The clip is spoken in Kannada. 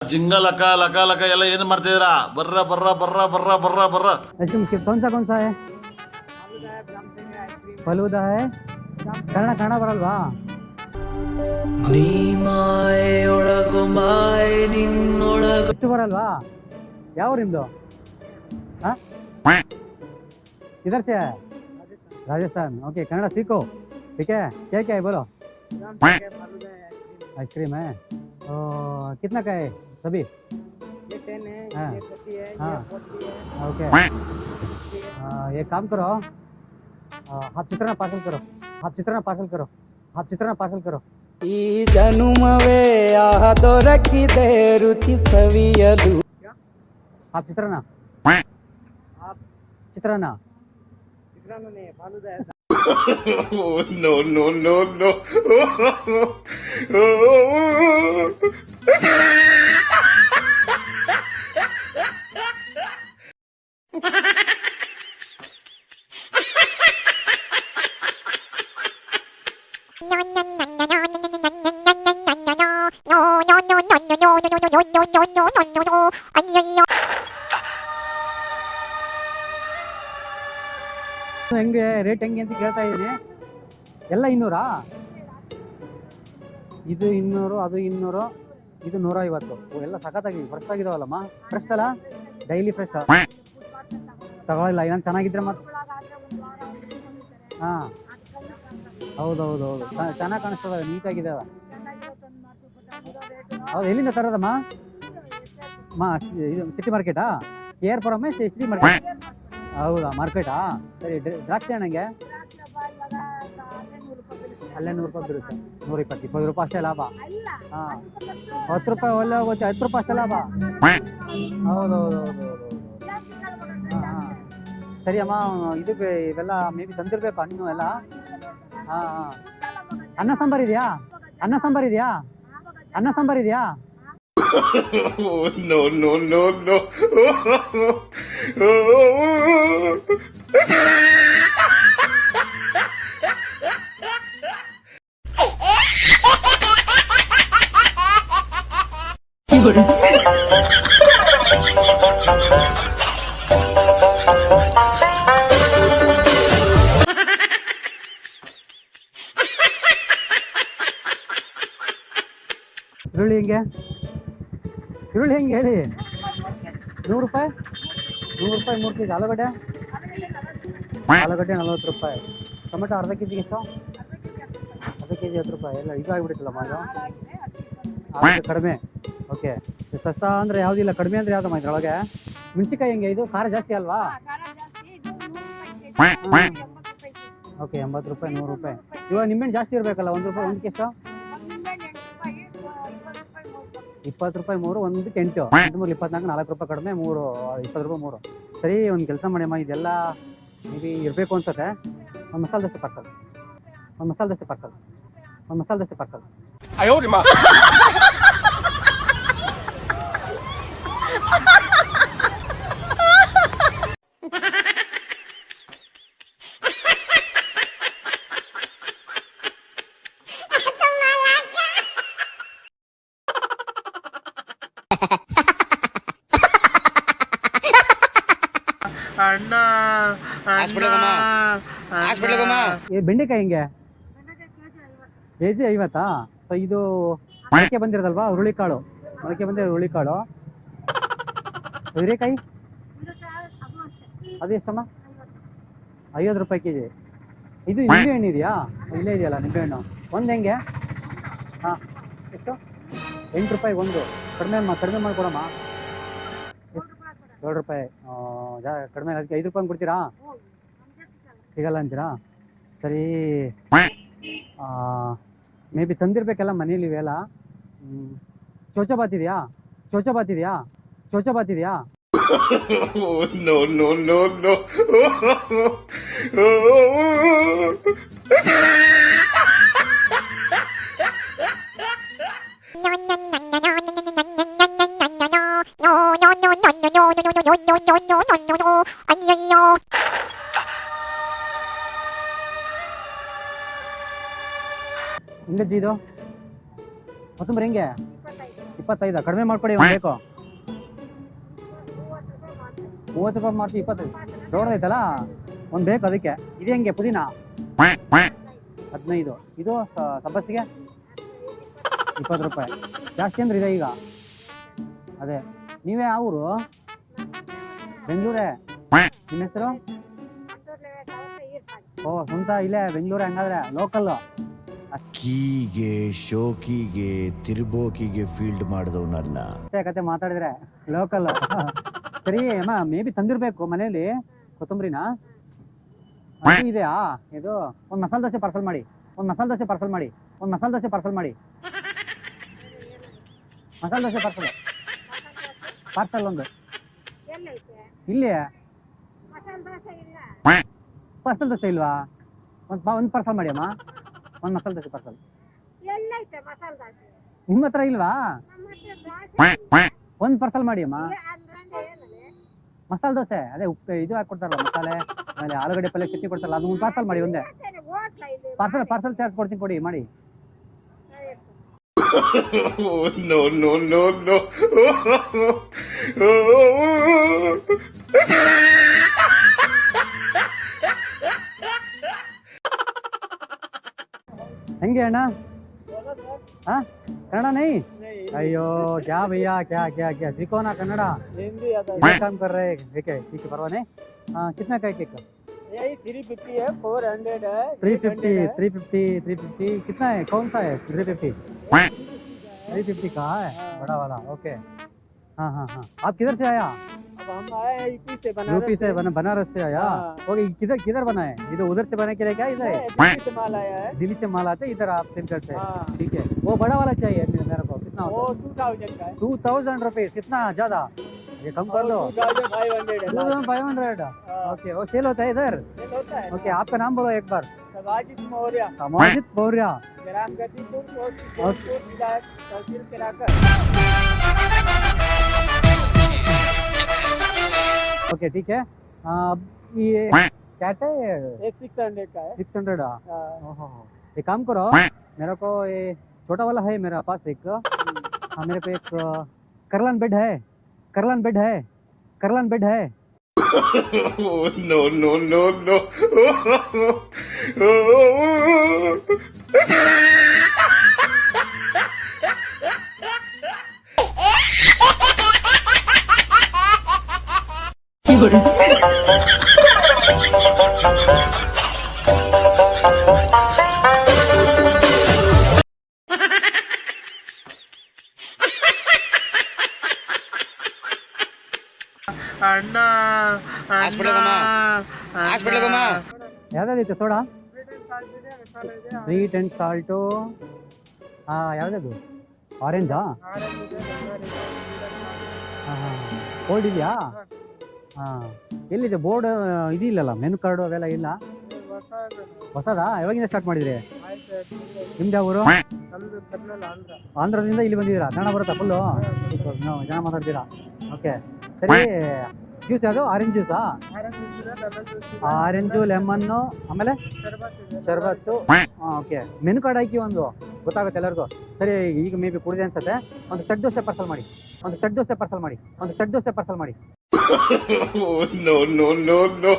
ಜಿಂಗ ಲಕ ಲಕ ಲಕ ಎಲ್ಲ ಏನ್ ಮಾಡ್ತಿದ್ದೀರಾ ಬರ್ರ ಬರ್ರ ಬರ್ರ ಬರ್ರ ಬರ್ರ ಬರ್ರ आइसक्रीम के- कौन सा कौन सा है फलूदा है ಕನ್ನಡ ಕನ್ನಡ ಬರಲ್ವಾ ನೀ ಮಾಯೆಯೊಳಗು ಮಾಯೆ ನಿನ್ನೊಳಗು ಎಷ್ಟು ಬರಲ್ವಾ ಯಾವ ನಿಮ್ದು हाँ किधर से है राजस्थान ओके कन्नड़ा सीखो ठीक है क्या क्या है बोलो आइसक्रीम है तो कितना का है सभी हाँ हाँ ओके हाँ, एक काम करो आ, हाफ चित्राना पार्सल करो हाफ चित्राना पार्सल करो हाफ चित्राना पार्सल करो ಈ ಜನುಮವೇ ಆಹ ದೊರಕಿದೆ ರುಚಿ ಸವಿಯಲು half चित्राना चित्राना no no no no ಹೆಂಗೆ ರೇಟ್ ಹೆಂಗೆ ಅಂತ ಕೇಳ್ತಾ ಇದ್ದೀನಿ. ಎಲ್ಲ ಇನ್ನೂರಾ? ಇದು ಇನ್ನೂರು, ಅದು ಇನ್ನೂರು, ಇದು ನೂರ ಐವತ್ತು ಎಲ್ಲ ಸಖತ್ತಾಗಿ ಫ್ರೆಶ್ ಆಗಿದಾವಲ್ಲಮ್ಮ? ಫ್ರೆಶ್ ಅಲ್ಲ? ಡೈಲಿ ಫ್ರೆಶ್ ತಗೊಳ್ಳಿಲ್ಲ, ಇನ್ನೊಂದು ಚೆನ್ನಾಗಿದ್ರೆ ಮತ್ತೆ ಹಾಂ. ಹೌದು ಹೌದು ಚೆನ್ನಾಗಿ ಕಾಣಿಸ್ತದ ನೀಟಾಗಿದ್ದಾವೆ ಹೌದು, ಎಲ್ಲಿಂದ ತರೋದಮ್ಮ? ಮಾ, ಇದು ಸಿಟಿ ಮಾರ್ಕೆಟಾ ಕೆ ಆರ್ ಸಿಟಿ ಮಾರ್ಕೆಟ್ ಹೌದಾ? ಮಾರ್ಕೆಟಾ ಸರಿ, ಡ್ರ- ದ್ರಾಕ್ಷಿ ಹಣ್ಣಂಗೆ ಅಲ್ಲೇ ನೂರು ರೂಪಾಯಿ ಬೀಳುತ್ತೆ. ನೂರ ಇಪ್ಪತ್ತು ಇಪ್ಪತ್ತು ರೂಪಾಯಿ ಅಷ್ಟೇ ಲಾಭ? ಹಾಂ. ಹತ್ತು ರೂಪಾಯಿ ಒಳ್ಳೆ ಹೋಗುತ್ತೆ, ಹತ್ತು ರೂಪಾಯಿ ಅಷ್ಟೇ ಲಾಭ? ಹೌದು ಹೌದು ಹೌದು ಹೌದು ಹಾಂ ಹಾಂ. ಸರಿ ಅಮ್ಮ ಇದು ಬೆ- ಇವೆಲ್ಲ ಮೇ ಬಿ ತಂದಿರ್ಬೇಕು ಹಣ್ಣು ಎಲ್ಲ? ಹಾಂ ಹಾಂ. ಅನ್ನ ಸಾಂಬಾರ್ ಇದೆಯಾ? ಅನ್ನ ಸಾಂಬಾರ್ ಇದೆಯಾ? ಅನ್ನ ಸಾಂಬಾರ್ ಇದೆಯಾ? ನೋ ನೋ ನೋ ನೋ ಈರುಳ್ಳಿ ಹೆಂಗೆ ಈರುಳ್ಳಿ ಹೆಂಗೆ ಹೇಳಿ ನೂರು ರೂಪಾಯಿ ನೂರು ರೂಪಾಯಿ ಮೂರು ಕೆಜಿ ಆಲೂಗಡ್ಡೆ? ಆಲೂಗಡ್ಡೆ ನಲ್ವತ್ತು ರೂಪಾಯಿ. ಟೊಮೆಟೊ ಅರ್ಧ ಕೆ ಜಿಗೆ ಎಷ್ಟು? ಅರ್ಧ ಕೆ ಜಿ ಹತ್ತು ರೂಪಾಯಿ. ಎಲ್ಲ ಇದು ಆಗಿಬಿಡುತ್ತಲ್ಲಮ್ಮ ಇದು ಅದಕ್ಕೆ ಕಡಿಮೆ. ಓಕೆ. ಸಸ್ತ ಅಂದರೆ ಯಾವುದಿಲ್ಲ ಕಡಿಮೆ ಅಂದರೆ ಯಾವ್ದಮ್ಮ ಇದ್ರೊಳಗೆ? ಮೆಣಸಿಕಾಯಿ ಹೆಂಗೆ ಇದು? ಖಾರ ಜಾಸ್ತಿ ಅಲ್ವಾ? ಓಕೆ ಎಂಬತ್ತು ರೂಪಾಯಿ ನೂರು ರೂಪಾಯಿ. ಇವಾಗ ನಿಂಬೆಹಣ್ಣು ಜಾಸ್ತಿ ಇರಬೇಕಲ್ಲ ಒಂದು ರೂಪಾಯಿ ಒಂದಕ್ಕೆ ಎಷ್ಟು ಇಪ್ಪತ್ತು ರೂಪಾಯಿ ಮೂರು ಒಂದಕ್ಕೆ ಎಂಟು. ಎಂಟು ಮೂರು ಇಪ್ಪತ್ನಾಲ್ಕು ನಾಲ್ಕು ರೂಪಾಯಿ ಕಡಿಮೆ ಮೂರು ಇಪ್ಪತ್ತು ರೂಪಾಯಿ ಮೂರು. ಸರಿ ಒಂದು ಕೆಲಸ ಮಾಡಿಯಮ್ಮ ಇದೆಲ್ಲ ಮೇ ಬಿ ಇರಬೇಕು ಅನ್ಸುತ್ತೆ. ಒಂದು ಮಸಾಲೆ ದೋಸೆ ಪಾರ್ಸಲ್. ಒಂದು ಮಸಾಲೆ ದೋಸೆ ಪಾರ್ಸಲ್. ಒಂದು ಮಸಾಲೆ ದೋಸೆ ಪಾರ್ಸಲ್. ಅಣ್ಣ ಬೆಂಡೆಕಾಯಿ ಹೆಂಗೆ? K G ಐವತ್ತಾ? ಸೊ ಇದು ಮೊಳಕೆ ಬಂದಿರೋದಲ್ವಾ? ಹುರುಳಿಕಾಳು. ಮೊಳಕೆ ಬಂದಿರೋ ಹುರುಳಿಕಾಳು. ಹೀರೆಕಾಯಿ? ಅದು ಎಷ್ಟಮ್ಮ? ಐವತ್ತು ರೂಪಾಯಿ ಕೆ ಜಿ ಇದು ನಿಂಬೆಹಣ್ಣು ಇದೆಯಾ ಇಲ್ಲೇ ಇದೆಯಲ್ಲ ನಿಂಬೆಹಣ್ಣು ಒಂದು ಹೆಂಗೆ? ಹಾಂ ಎಷ್ಟು? ಎಂಟು ರೂಪಾಯಿ ಒಂದು. ಕಡಿಮೆ ಮಾ ಕಡಿಮೆ ಮಾಡಿಕೊಡಮ್ಮ. ಏಳು ರೂಪಾಯಿ. ಕಡಿಮೆ ಅದಕ್ಕೆ ಐದು ರೂಪಾಯಿ ಕೊಡ್ತೀರಾ ಸಿಗಲ್ಲ ಅಂತೀರಾ? ಸರಿ. ಮೇ ಬಿ ತಂದಿರ್ಬೇಕಲ್ಲ ಮನೇಲಿ ಇವೆಲ್ಲ. ಚೋಚಬಾತ್ ಇದೆಯಾ? ಚೋಚಬಾತ್ ಇದೆಯಾ? ಚೋಚಬಾತ್ ಇದೆಯಾ? ನೋ ನೋ ನೋ ನೋ ಹೆಂಗಜ್ಜಿ ಇದು? ಕೊತ್ತಂಬರಿ ಹೆಂಗೆ? ಇಪ್ಪತ್ತೈದು. ಕಡಿಮೆ ಮಾಡ್ಕೊಡಿ ಬೇಕು. ಮೂವತ್ತು ರೂಪಾಯಿ ಮಾಡ್ತೀವಿ, ಇಪ್ಪತ್ತೈದು. ದೊಡ್ಡದೈತಲ್ಲ ಒಂದು ಬೇಕು ಅದಕ್ಕೆ. ಇದು ಹೆಂಗೆ, ಪುದೀನ? ಹದಿನೈದು. ಇದು ಸಬ್ಬಸ್ಸಿಗೆ ಇಪ್ಪತ್ತು ರೂಪಾಯಿ. ಜಾಸ್ತಿ ಅಂದ್ರೆ ಇದೆ ಈಗ. ಅದೇ. ನೀವೇ ಅವರು ಬೆಂಗಳೂರೇ? ನಿಮ್ಮ ಹೆಸರು? ಓ ಸ್ವಂತ ಇಲ್ಲೇ ಬೆಂಗಳೂರೇ ಹಂಗಾದ್ರೆ. ಲೋಕಲ್ಲು ಕೀಗೆ ಶೋಕಿಗೆ ತಿರ್ಬೋಕಿಗೆ ಫೀಲ್ಡ್ ಮಾಡಿದವನಲ್ಲ ಕತೆ ಮಾತಾಡಿದ್ರೆ ಲೋಕಲ್ ಸರಿ ಅಮ್ಮ ಮೇ ಬಿ ತಂದಿರ್ಬೇಕು ಮನೇಲಿ ಕೊತ್ತಂಬರಿನ. ಅದು ಇದೆಯಾ? ಇದು ಒಂದು ಮಸಾಲೆ ದೋಸೆ ಪಾರ್ಸಲ್ ಮಾಡಿ. ಒಂದು ಮಸಾಲೆ ದೋಸೆ ಪಾರ್ಸಲ್ ಮಾಡಿ. ಒಂದು ಮಸಾಲೆ ದೋಸೆ ಪಾರ್ಸಲ್ ಮಾಡಿ. ಮಸಾಲೆ ದೋಸೆ ಪಾರ್ಸಲ್ ಪಾರ್ಸಲ್ ಒಂದು. ಇಲ್ಲಿ. ಪಾರ್ಸಲ್ ದೋಸೆ ಇಲ್ವಾ? ಒಂದು ಒಂದು ಪಾರ್ಸಲ್ ಮಾಡಿ ಅಮ್ಮ. ಒಂದು ಮಸಾಲ ದೋಸೆ ಪಾರ್ಸಲ್. ನಿಮ್ಮ ಹತ್ರ ಇಲ್ವಾ? ಒಂದ್ ಪಾರ್ಸಲ್ ಮಾಡಿ ಅಮ್ಮ. ಮಸಾಲೆ ದೋಸೆ ಅದೇ ಉಪ್ಪು ಇದು ಹಾಕಿ ಕೊಡ್ತಾರ ಮಸಾಲೆ ಆಮೇಲೆ ಆಲೂಗಡ್ಡೆ ಪಲ್ಯ ಚಟ್ನಿ ಕೊಡ್ತಾರಲ್ಲ ಅದು ಒಂದು. ಪಾರ್ಸಲ್ ಮಾಡಿ ಒಂದೇ ಪಾರ್ಸಲ್ ಪಾರ್ಸಲ್ ಚಾರ್ಜ್ ಕೊಡ್ತೀನಿ ಕೊಡಿ ಮಾಡಿ. no, no, no, no. ಹೆಂಗೆ ಅಣ್ಣ ಹಾ ಕನ್ನಡ ನೈ ಅಯ್ಯೋ क्या भैया क्या क्या क्या सीखो ना कन्नड़ा हिंदी आता इधर काम कर रहे हैं ठीक है ठीक है परवाह नहीं हाँ कितना का केक है यही थ्री फिफ्टी है फोर हंड्रेड है three fifty three fifty three fifty कितना है कौन सा है थ्री फिफ्टी थ्री फिफ्टी का है बड़ा वाला ओके हाँ हाँ हाँ आप किधर से आया अब हम आए यूपी से बनारस यूपी से बना, बनारस से आया? हाँ। ओके किधर किधर बना है इधर उधर से बना के लिए क्या इधर? है दिल्ली से माल आया है। दिल्ली से माल आते इधर आप तिलकर से? हाँ। ठीक है। वो बड़ा वाला चाहिए मेरे को कितना वो टू थाउज़ेंड है। टू थाउज़ेंड रुपीज़ कितना? ज़्यादा? ये कम कर दो। टू थाउज़ेंड फाइव हंड्रेड हाँ, ओके वो सेल होता है इधर? होता है ओके आपका नाम बोलो एक बार। सवाजिद मौर्य। मोहित बोरिया ग्राम गतिपुर ओके ठीक है। आ, ये क्या है एक सिक्स हंड्रेड का है। सिक्स हंड्रेड हाँ, एक काम करो मेरे को ये छोटा वाला है मेरा पास एक। हाँ मेरे को एक करलन बेड है। करलन बेड है। करलन बेड है। No, no, no, no. ಅಣ್ಣ ಯಾವ್ದಾದಿತ್ತು ಸೋಡಾ? ಸ್ವೀಟ್ ಅಂಡ್ ಸಾಲ್ಟು ಹಾಂ ಯಾವ್ದದು ಆರೆಂಜಾ ಕೋಲ್ಡ್ ಇದೆಯಾ? ಹಾಂ ಎಲ್ಲಿದೆ? ಬೋರ್ಡ್ ಇದಿಲ್ಲಲ್ಲ? ಮೆನು ಕಾರ್ಡು ಅವೆಲ್ಲ ಇಲ್ಲ? ಹೊಸದಾ? ಯಾವಾಗಿಂದ ಸ್ಟಾರ್ಟ್ ಮಾಡಿದ್ರಿ? ನಿಮ್ದು ಯಾವ ಊರು? ಆಂಧ್ರದಿಂದ ಇಲ್ಲಿ ಬಂದಿದ್ದೀರಾ? ಕನ್ನಡ ಬರುತ್ತಾ ಫುಲ್ಲು ಜನ ಮಾತಾಡ್ತೀರಾ? ಓಕೆ ಸರಿ. ಜ್ಯೂಸ್ ಯಾವುದು? ಆರೆಂಜ್ ಜ್ಯೂಸಾ ಆರೆಂಜು ಲೆಮನ್ನು ಆಮೇಲೆ? ಶರ್ಬತ್ತು ಓಕೆ ಮೆನು ಕಾರ್ಡ್ ಹಾಕಿ ಒಂದು. ಗೊತ್ತಾಗುತ್ತೆ ಎಲ್ಲರಿಗೂ. ಸರಿ ಈಗ ಮೇ ಬಿ ಕುಡಿದೆ ಅನ್ಸತ್ತೆ. ಒಂದು ಸೆಟ್ ದೋಸೆ ಪಾರ್ಸಲ್ ಮಾಡಿ. ಒಂದು ಸೆಟ್ ದೋಸೆ ಪಾರ್ಸಲ್ ಮಾಡಿ. ಒಂದು ಸೆಟ್ ದೋಸೆ ಪಾರ್ಸಲ್ ಮಾಡಿ. No no no.